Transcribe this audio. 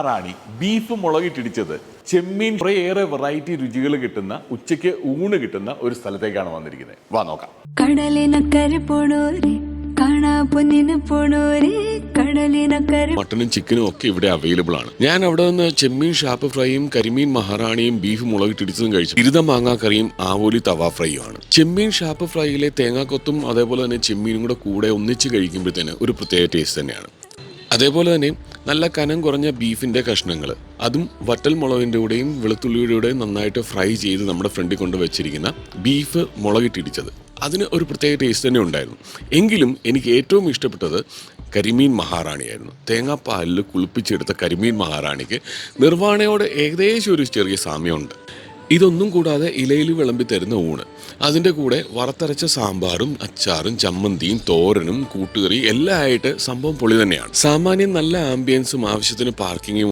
റാണി beef മുളകിട്ടിടിച്ചത്. ചെമ്മീൻ കുറേയേറെ variety രുചികൾ കിട്ടുന്ന ഉച്ചയ്ക്ക് ഊണ് കിട്ടുന്ന ഒരു സ്ഥലത്തേക്കാണ് വന്നിരിക്കുന്നത് വാ നോക്കാം. കടലിനക്കരെ പോണോരെ കാണാ പൊന്നിന് പോണോരെ കടലിനക്കരെ മട്ടനും ചിക്കനും ഒക്കെ ഇവിടെ അവൈലബിൾ ആണ്. ഞാൻ അവിടെ നിന്ന് ചെമ്മീൻ ഷാപ്പ് ഫ്രൈയും കരിമീൻ മഹാറാണിയും ബീഫ് മുളകിട്ടിടിച്ചതും കഴിച്ചു. ഇരുത മാങ്ങാ കറിയും ആവോലി തവ ഫ്രൈയും ആണ്. ചെമ്മീൻ ഷാപ്പ് ഫ്രൈയിലെ തേങ്ങാക്കൊത്തും അതേപോലെ തന്നെ ചെമ്മീനും കൂടെ കൂടെ ഒന്നിച്ച് കഴിക്കുമ്പോഴത്തേന് ഒരു പ്രത്യേക ടേസ്റ്റ് തന്നെയാണ്. അതേപോലെ തന്നെ നല്ല കനം കുറഞ്ഞ ബീഫിന്റെ കഷ്ണങ്ങൾ. അതും വറ്റൽ മുളകിന്റെ കൂടെയും വെളുത്തുള്ളിയുടെ കൂടെയും നന്നായിട്ട് ഫ്രൈ ചെയ്ത് നമ്മുടെ ഫ്രണ്ടിൽ കൊണ്ട് വെച്ചിരിക്കുന്ന ബീഫ് മുളകിട്ടിടിച്ചത്. അതിന് ഒരു പ്രത്യേക ടേസ്റ്റ് തന്നെ ഉണ്ടായിരുന്നു. എങ്കിലും എനിക്ക് ഏറ്റവും ഇഷ്ടപ്പെട്ടത് കരിമീൻ മഹാറാണിയായിരുന്നു. തേങ്ങാപ്പാലിൽ കുളിപ്പിച്ചെടുത്ത കരിമീൻ മഹാറാണിക്ക് നിർവാണയോട് ഏകദേശം ഒരു ചെറിയ സാമ്യമുണ്ട്. ഇതൊന്നും കൂടാതെ ഇലയിൽ വിളമ്പി തരുന്ന ഊണ്. അതിന്റെ കൂടെ വറുത്തരച്ച സാമ്പാറും അച്ചാറും ചമ്മന്തിയും തോരനും കൂട്ടുകറി എല്ലാം ആയിട്ട് സംഭവം പൊളി തന്നെയാണ്. സാമാന്യം നല്ല ആംബിയൻസും ആവശ്യത്തിന് പാർക്കിങ്ങും